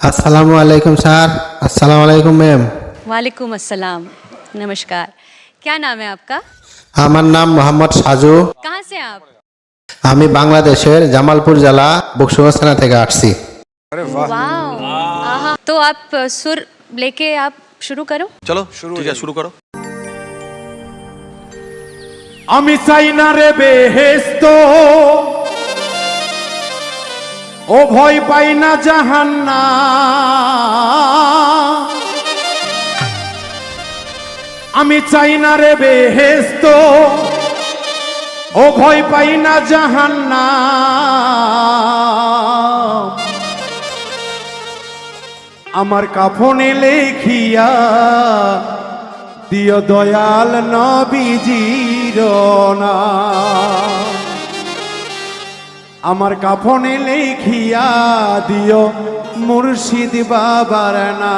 আসসালামু আলাইকুম স্যার আসসালামু আলাইকুম ম্যাম वालेकुम अस्सलाम नमस्कार क्या नाम है आपका আমার নাম মোহাম্মদ সাজু कहाँ से हैं आप আমি বাংলাদেশের জামালপুর জেলা বকশুগঞ্জ থানা থেকে আসছি वाह आहा तो आप अ, सुर लेके आप शुरू करो চলো শুরু ঠিক আছে শুরু করো আমি চাই না রে বেহেস্ত ও ভয় পাই না জাহান্না আমি চাই না রে বেহেস্ত ও ভয় পাই না জাহান্না আমার কাফনে লেখিয়া দিয় দয়াল নবীজির না আমার কাফনে লেখিয়া দিও মুর্শিদ বাবার না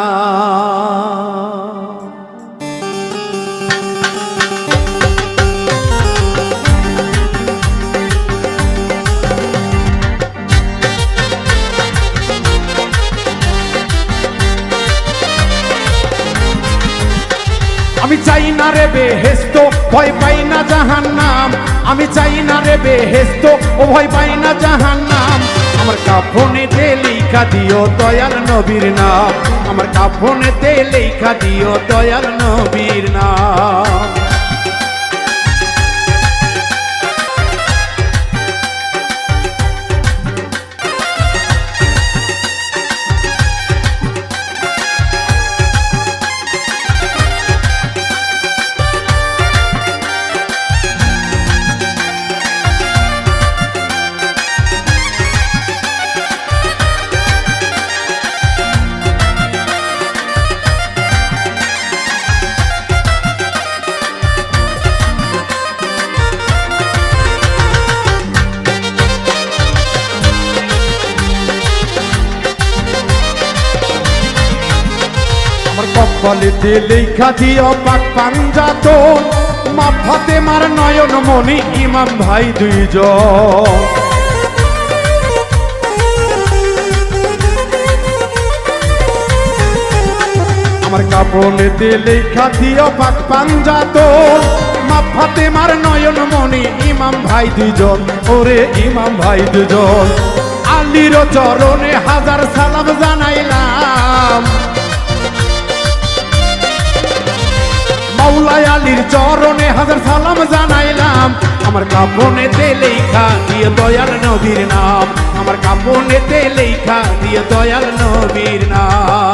আমি চাই না রে বেহেস্ত ভয় পাই না জাহান নাম আমি চাই না রে বেহেস্ত ও ভয় পাই না জাহান নাম আমার কাফনেতে লেখা দিও দয়াল নবীর নাম। আমার কাফনেতে লেখা দিও দয়াল নবীর নাম। কপালেতে লেখা দিও পাক পাঞ্জাতন। মা ফাতেমার নয়ন মনি ইমাম ভাই দুইজন। আমার লেখা দিও পাক মা ফাতেমার নয়ন মনি ইমাম ভাই দুইজন। ওরে ইমাম ভাই দুজন আলীর চরণে হাজার সালাম জানাইলাম। চরণে হাজার সালাম জানাইলাম। আমার কাপনেতে লেখা দিয়ে দয়াল নবীর নাম। আমার কাপনেতে লেখা দিয়ে দয়াল নবীর নাম।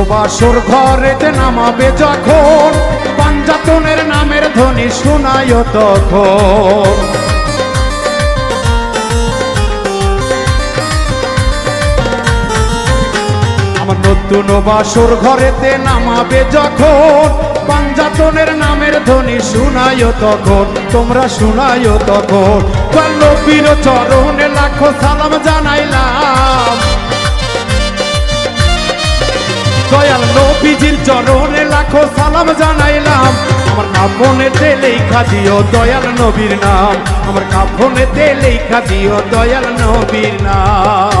নতুন বাসর ঘরেতে নামাবে যখন, পাঞ্জাতনের নামের ধ্বনি শোনায় তখন। নতুন বাসর ঘরেতে নামাবে যখন, পাঞ্জাতনের নামের ধ্বনি শোনায় তখন, তোমরা শোনায় তখন। পল্লবীর চরণে লাখো সালাম জানাইলাম চরণে লাখো সালাম জানাইলাম। আমার কাপনে লেখা দিও দয়াল নবীর নাম। আমার কাপনে লেখা দিও দয়াল নবীর নাম।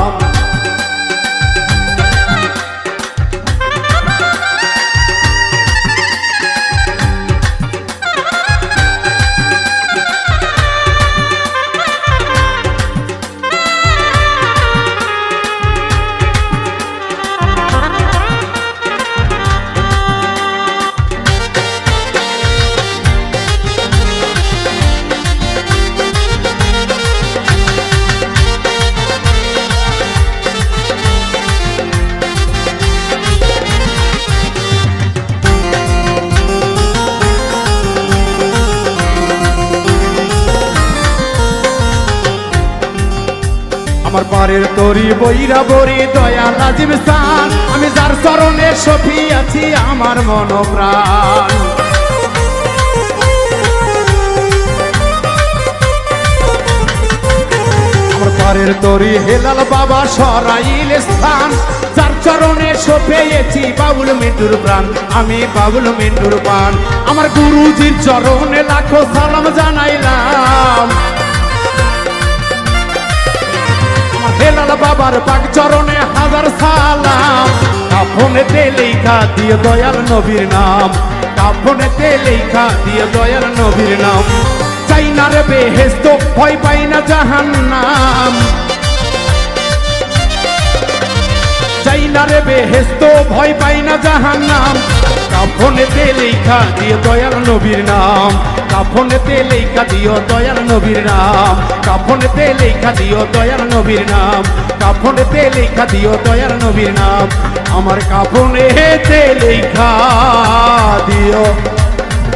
আমার পারের তরি বইরা বরি দয়া লাজিম স্থান আমি যার চরণে সফি আছি আমার মন প্রাণ পারের তরি হেলাল বাবা সরাইল স্থান। যার চরণে সফেয়েছি বাবুল মিন্টুর প্রাণ। আমি বাবুল মিন্টুর প্রাণ। আমার গুরুজির চরণে লাখো সালাম জানাইলাম। হেলাল বাবার পাক চরণে হাজার সালাম। কাফনেতে লেখা দিয়ে দয়াল নবীর নাম। কাফনেতে লেখা দিয়ে দয়াল নবীর নাম। চাইনার বেহেস্ত ভয় পাই না জাহান্নাম। চাই না রে বেহেস্ত ভয় পাই না জাহান্নাম। কাফনেতে লেখা দিয়ে দয়াল নবীর নাম। কাফনেতে লেখা দিও দয়াল নবীর নাম। কাফনেতে লেখা দিও দয়াল নবীর নাম। কাফনেতে লেখা দিও দয়াল নবীর নাম। আমার কাফনেতে লেখা দিও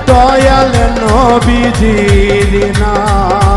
দয়াল নবীজির নাম।